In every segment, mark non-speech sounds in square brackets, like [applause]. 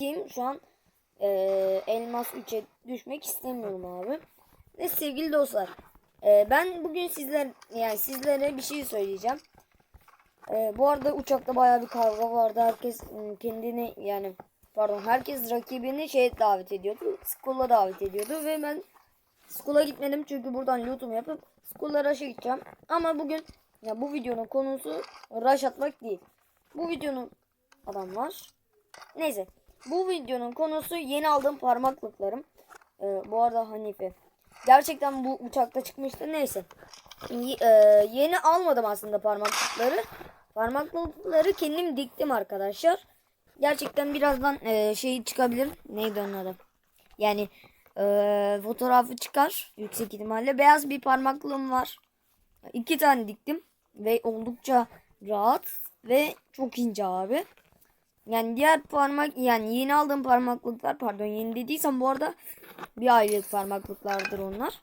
Kim şu an e, elmas 3'e düşmek istemiyorum abi. Ve sevgili dostlar e, ben bugün sizler yani sizlere bir şey söyleyeceğim. E, bu arada uçakta baya bir kavga vardı. Herkes ım, kendini yani pardon herkes rakibini şey davet ediyordu. School'a davet ediyordu ve ben School'a gitmedim çünkü buradan lootumu yapıp School'a rush'a gideceğim. Ama bugün ya bu videonun konusu rush atmak değil. Bu videonun adam var. Neyse. Bu videonun konusu yeni aldığım parmaklıklarım. Ee, bu arada Hanife. Gerçekten bu uçakta çıkmıştı. Neyse. Y- e, yeni almadım aslında parmaklıkları. Parmaklıkları kendim diktim arkadaşlar. Gerçekten birazdan e, şey çıkabilir. Neydi onun adı? Yani e, fotoğrafı çıkar yüksek ihtimalle. Beyaz bir parmaklığım var. İki tane diktim. Ve oldukça rahat. Ve çok ince abi. Yani diğer parmak yani yeni aldığım parmaklıklar pardon yeni dediysem bu arada bir aylık parmaklıklardır onlar.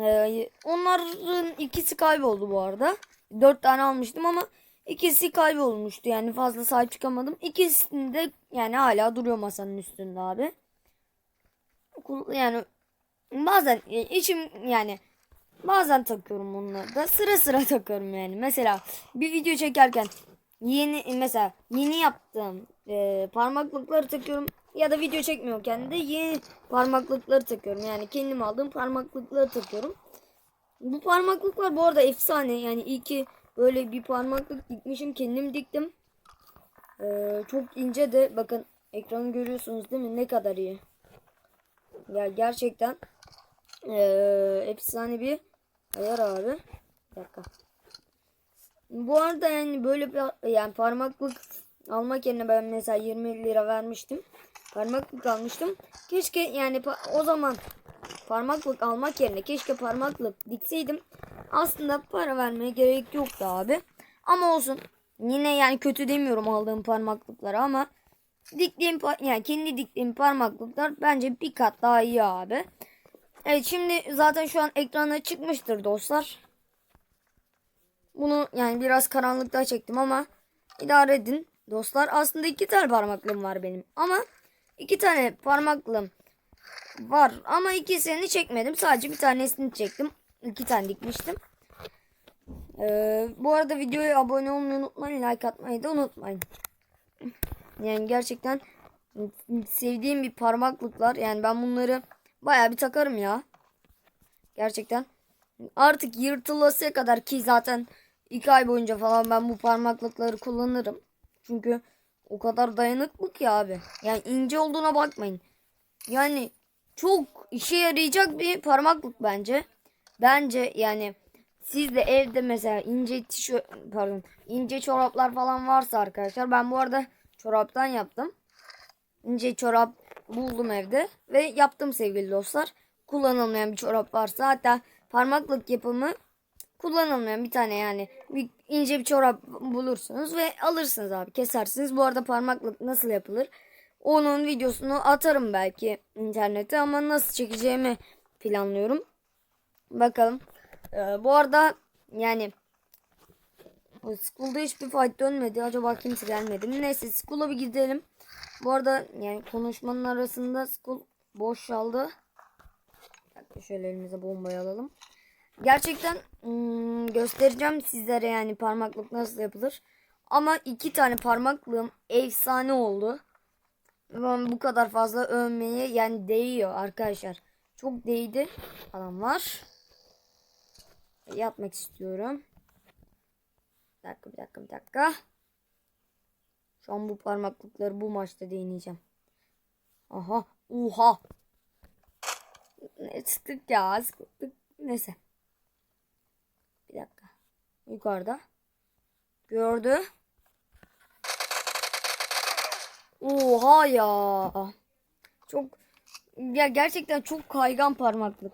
Ee, onların ikisi kayboldu bu arada. Dört tane almıştım ama ikisi kaybolmuştu yani fazla sahip çıkamadım. İkisini de yani hala duruyor masanın üstünde abi. Yani bazen e, içim yani bazen takıyorum onları da sıra sıra [laughs] takıyorum yani. Mesela bir video çekerken yeni mesela yeni yaptığım e, parmaklıkları takıyorum ya da video çekmiyorken de yeni parmaklıkları takıyorum. Yani kendim aldığım parmaklıkları takıyorum. Bu parmaklıklar bu arada efsane. Yani iyi ki böyle bir parmaklık dikmişim. Kendim diktim. Ee, çok ince de bakın ekranı görüyorsunuz değil mi? Ne kadar iyi. Ya gerçekten ee, efsane bir ayar abi. Bir dakika. Bu arada yani böyle bir yani parmaklık almak yerine ben mesela 20 lira vermiştim. Parmaklık almıştım. Keşke yani o zaman parmaklık almak yerine keşke parmaklık dikseydim. Aslında para vermeye gerek yoktu abi. Ama olsun. Yine yani kötü demiyorum aldığım parmaklıkları ama diktiğim yani kendi diktiğim parmaklıklar bence bir kat daha iyi abi. Evet şimdi zaten şu an ekrana çıkmıştır dostlar. Bunu yani biraz karanlıkta çektim ama idare edin dostlar. Aslında iki tane parmaklığım var benim ama iki tane parmaklığım var ama ikisini çekmedim. Sadece bir tanesini çektim. İki tane dikmiştim. Ee, bu arada videoya abone olmayı unutmayın. Like atmayı da unutmayın. Yani gerçekten sevdiğim bir parmaklıklar. Yani ben bunları baya bir takarım ya. Gerçekten. Artık yırtılasıya kadar ki zaten iki ay boyunca falan ben bu parmaklıkları kullanırım. Çünkü o kadar dayanıklı ki abi. Yani ince olduğuna bakmayın. Yani çok işe yarayacak bir parmaklık bence. Bence yani siz de evde mesela ince tişört pardon ince çoraplar falan varsa arkadaşlar ben bu arada çoraptan yaptım. İnce çorap buldum evde ve yaptım sevgili dostlar. Kullanılmayan bir çorap varsa hatta parmaklık yapımı kullanılmayan bir tane yani bir ince bir çorap bulursunuz ve alırsınız abi kesersiniz. Bu arada parmaklık nasıl yapılır? Onun videosunu atarım belki internete ama nasıl çekeceğimi planlıyorum. Bakalım. Ee, bu arada yani School'da hiçbir fight dönmedi. Acaba kimse gelmedi mi? Neyse School'a bir gidelim. Bu arada yani konuşmanın arasında School boş dakika şöyle elimize bombayı alalım. Gerçekten hmm, göstereceğim sizlere yani parmaklık nasıl yapılır. Ama iki tane parmaklığım efsane oldu. Ben bu kadar fazla övmeye yani değiyor arkadaşlar. Çok değdi. Adam var. Yapmak istiyorum. Bir dakika bir dakika bir dakika. Şu an bu parmaklıkları bu maçta deneyeceğim. Aha. Oha. Ne sıktık ya. Sıktık. Neyse. Yukarıda. Gördü. Oha ya. Çok ya gerçekten çok kaygan parmaklık.